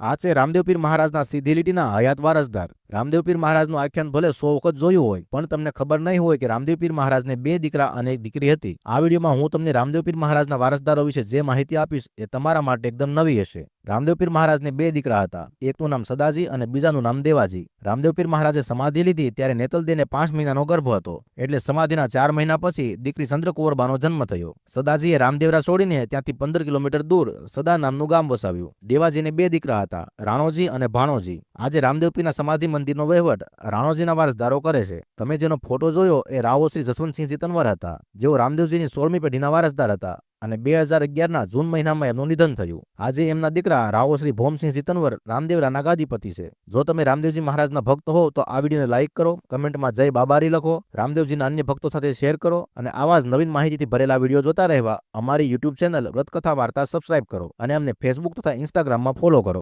આ છે રામદેવપીર મહારાજના સીધી લીટીના હયાત વારસદાર. રામદેવપીર મહારાજનું આખ્યાન ભલે સો વખત જોયું હોય, પણ તમને ખબર નહીં હોય કે રામદેવપીર મહારાજને બે દીકરા અને એક દીકરી હતી. આ વિડીયોમાં હું તમને રામદેવપીર મહારાજના વારસદારો વિશે જે માહિતી આપીશ એ તમારા માટે એકદમ નવી હશે. રામદેવપીર મહારાજને બે દીકરા હતા, એકનું નામ સદાજી અને બીજાનું નામ દેવાજી. રામદેવપીર મહારાજે સમાધિ લીધી ત્યારે નેતલદેને પાંચ મહિનાનો ગર્ભ હતો, એટલે સમાધિના ચાર મહિના પછી દીકરી ચંદ્રકુંવરબાનો જન્મ થયો. સદાજીએ રામદેવરા છોડીને ત્યાંથી પંદર કિલોમીટર દૂર સદા નામનું ગામ વસાવ્યું. દેવાજીને બે દીકરા હતા, રાણોજી અને ભાણોજી. આજે રામદેવપીરના સમાધિ મંદિરનો વહીવટ રાણોજીના વારસદારો કરે છે. તમે જેનો ફોટો જોયો એ રાવોશ્રી જસવંતસિંહ ચિતનવર હતા, જેઓ રામદેવજીની સોળમી પેઢીના વારસદાર હતા અને બે હજાર અગિયારના જૂન મહિનામાં એમનું નિધન થયું. આજે એમના દીકરા રાવોશ્રી ભોમસિંહ જીતનવર રામદેવરાના ગાદીપતિ છે. જો તમે રામદેવજી મહારાજના ભક્ત હો, તો આ વિડીયોને લાઇક કરો, કમેન્ટમાં જય બાબારી લખો, રામદેવજીના અન્ય ભક્તો સાથે શેર કરો અને આવા જ નવીન માહિતીથી ભરેલા વીડિયો જોતા રહેવા અમારી યુટ્યુબ ચેનલ વ્રતકથા વાર્તા સબસ્ક્રાઇબ કરો અને અમને ફેસબુક તથા ઇન્સ્ટાગ્રામમાં ફોલો કરો.